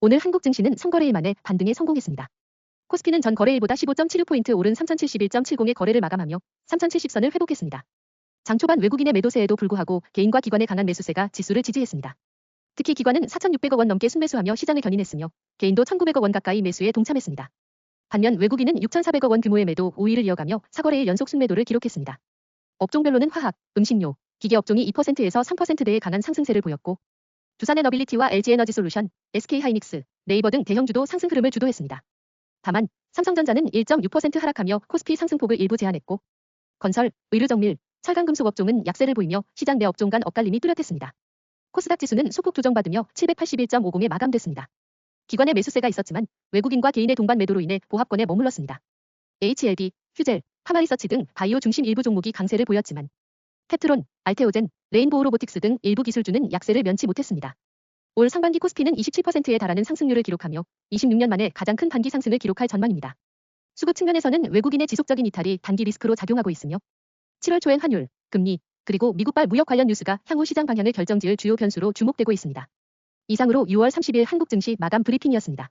오늘 한국 증시는 선거래일 만에 반등에 성공했습니다. 코스피는 전 거래일보다 15.76포인트 오른 3071.70의 거래를 마감하며 3070선을 회복했습니다. 장 초반 외국인의 매도세에도 불구하고 개인과 기관의 강한 매수세가 지수를 지지했습니다. 특히 기관은 4,600억 원 넘게 순매수하며 시장을 견인했으며 개인도 1,900억 원 가까이 매수에 동참했습니다. 반면 외국인은 6,400억 원 규모의 매도 5위를 이어가며 사거래일 연속 순매도를 기록했습니다. 업종별로는 화학, 음식료, 기계 업종이 2%에서 3%대의 강한 상승세를 보였고 두산의 너빌리티와 LG에너지솔루션, SK하이닉스, 네이버 등 대형 주도 상승 흐름을 주도했습니다. 다만 삼성전자는 1.6% 하락하며 코스피 상승폭을 일부 제한했고 건설, 의료정밀, 철강금속 업종은 약세를 보이며 시장 내 업종 간 엇갈림이 뚜렷했습니다. 코스닥 지수는 소폭 조정받으며 781.50에 마감됐습니다. 기관의 매수세가 있었지만 외국인과 개인의 동반 매도로 인해 보합권에 머물렀습니다. HLB, 휴젤, 파마리서치 등 바이오 중심 일부 종목이 강세를 보였지만 테트론, 알테오젠, 레인보우 로보틱스 등 일부 기술주는 약세를 면치 못했습니다. 올 상반기 코스피는 27%에 달하는 상승률을 기록하며 26년 만에 가장 큰 단기 상승을 기록할 전망입니다. 수급 측면에서는 외국인의 지속적인 이탈이 단기 리스크로 작용하고 있으며 7월 초엔 환율, 금리, 그리고 미국발 무역 관련 뉴스가 향후 시장 방향을 결정지을 주요 변수로 주목되고 있습니다. 이상으로 6월 30일 한국 증시 마감 브리핑이었습니다.